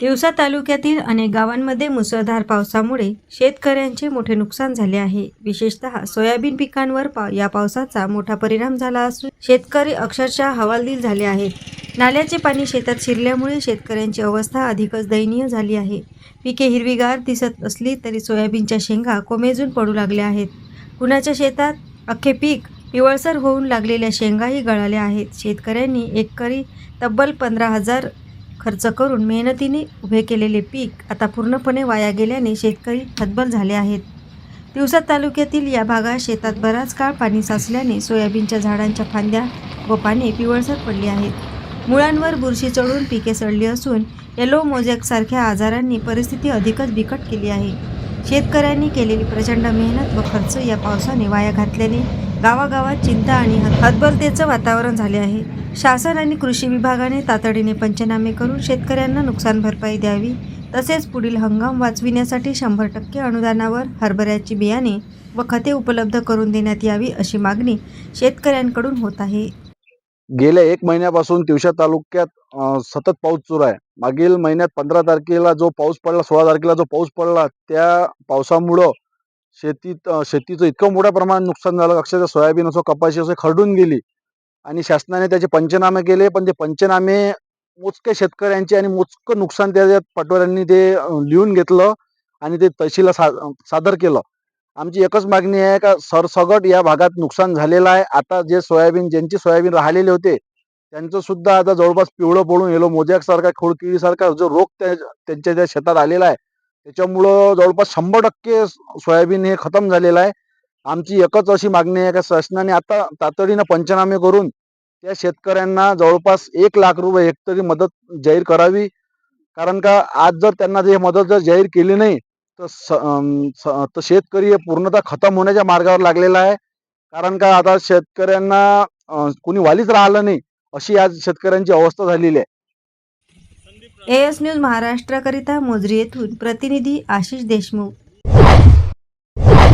तिवसा तालुक्यातील अनेक गावांमध्ये मुसळधार पावसामुळे शेतकऱ्यांचे मोठे नुकसान झाले आहे. विशेषतः सोयाबीन पिकांवर पा या पावसाचा मोठा परिणाम झाला असून शेतकरी अक्षरशः हवालदिल झाले आहेत. नाल्याचे पाणी शेतात शिरल्यामुळे शेतकऱ्यांची अवस्था अधिकच दयनीय झाली आहे. पिके हिरवीगार दिसत असली तरी सोयाबीनच्या शेंगा कोमेजून पडू लागल्या आहेत. कुणाच्या शेतात अख्खे पीक पिवळसर होऊन लागलेल्या शेंगाही गळाल्या आहेत. शेतकऱ्यांनी एकरी तब्बल पंधरा हजार खर्च करून मेहनतीने उभे केलेले पीक आता पूर्णपणे वाया गेल्याने शेतकरी हतबल झाले आहेत. दिवसात तालुक्यातील या भागात शेतात बराच काळ पाणी साचल्याने सोयाबीनच्या झाडांच्या फांद्या व पाने पिवळसर पडली आहेत. मुळांवर बुरशी चढून पिके सडली असून येलो मोजॅकसारख्या आजारांनी परिस्थिती अधिकच बिकट केली आहे. शेतकऱ्यांनी केलेली प्रचंड मेहनत व खर्च या पावसाने वाया घातल्याने गावागावात चिंता आणि हतबलतेचं वातावरण झाले आहे. शासन आणि कृषी विभागाने तातडीने पंचनामे करून शेतकऱ्यांना नुकसान भरपाई द्यावी तसेच पुढील हंगाम वाचविण्यासाठी शंभर टक्के अनुदानावर हरभऱ्याची बियाणे व खते उपलब्ध करून देण्यात यावी अशी मागणी शेतकऱ्यांकडून होत आहे. गेल्या एक महिन्यापासून तिवशा तालुक्यात सतत पाऊस सुरू आहे. मागील महिन्यात पंधरा तारखेला जो पाऊस पडला सोळा तारखेला जो पाऊस पडला त्या पावसामुळं शेतीत शेतीचं इतकं मोठ्या प्रमाणात नुकसान झालं. अक्षरशः सोयाबीन असो कपाशी असो खरडून गेली. आणि शासनाने त्याचे पंचनामे केले पण ते पंचनामे मोजके शेतकऱ्यांचे आणि मोजकं नुकसान त्या पटवाऱ्यांनी ते लिहून घेतलं आणि ते तहसीलला सा सादर केलं. आमची एकच मागणी आहे का सरसगट या भागात नुकसान झालेलं आहे. आता जे सोयाबीन ज्यांची सोयाबीन राहिलेले होते त्यांचं सुद्धा आता जवळपास पिवळं पडून येलो मोजॅक सारखा खोडकिळीसारखा जो रोग त्या त्यांच्या त्या शेतात आलेला आहे त्याच्यामुळं जवळपास शंभर टक्के सोयाबीन हे खतम झालेलं आहे. आमची एकच अशी मागणी आहे का शासनाने आता तातडीनं पंचनामे करून त्या शेतकऱ्यांना जवळपास एक लाख रुपये हेक्टरी मदत जाहीर करावी. कारण का आज जर त्यांना ते मदत जर जाहीर केली नाही तर स स- तर शेतकरी हे पूर्णतः खतम होण्याच्या मार्गावर लागलेला आहे. कारण का आता शेतकऱ्यांना कोणी वालीच राहिलं नाही अशी आज शेतकऱ्यांची अवस्था झालेली आहे. एस न्यूज महाराष्ट्राकरिता मोजरी येथून प्रतिनिधी आशिष देशमुख.